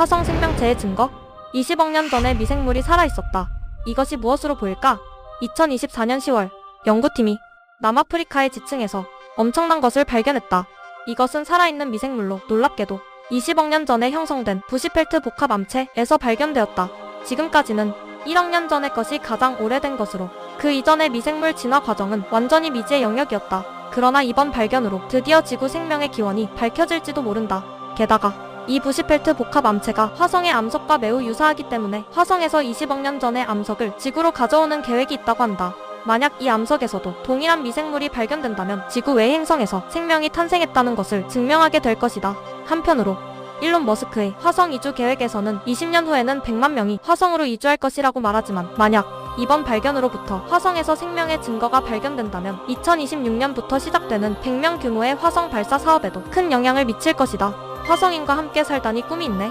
화성 생명체의 증거? 20억 년 전에 미생물이 살아있었다. 이것이 무엇으로 보일까? 2024년 10월, 연구팀이 남아프리카의 지층에서 엄청난 것을 발견했다. 이것은 살아있는 미생물로 놀랍게도 20억 년 전에 형성된 부시펠트 복합 암체에서 발견되었다. 지금까지는 1억 년 전의 것이 가장 오래된 것으로 그 이전의 미생물 진화 과정은 완전히 미지의 영역이었다. 그러나 이번 발견으로 드디어 지구 생명의 기원이 밝혀질지도 모른다. 게다가 이 부시펠트 복합 암체가 화성의 암석과 매우 유사하기 때문에 화성에서 20억 년 전의 암석을 지구로 가져오는 계획이 있다고 한다. 만약 이 암석에서도 동일한 미생물이 발견된다면 지구 외 행성에서 생명이 탄생했다는 것을 증명하게 될 것이다. 한편으로 일론 머스크의 화성 이주 계획에서는 20년 후에는 100만 명이 화성으로 이주할 것이라고 말하지만 만약 이번 발견으로부터 화성에서 생명의 증거가 발견된다면 2026년부터 시작되는 100명 규모의 화성 발사 사업에도 큰 영향을 미칠 것이다. 화성인과 함께 살다니 꿈이 있네.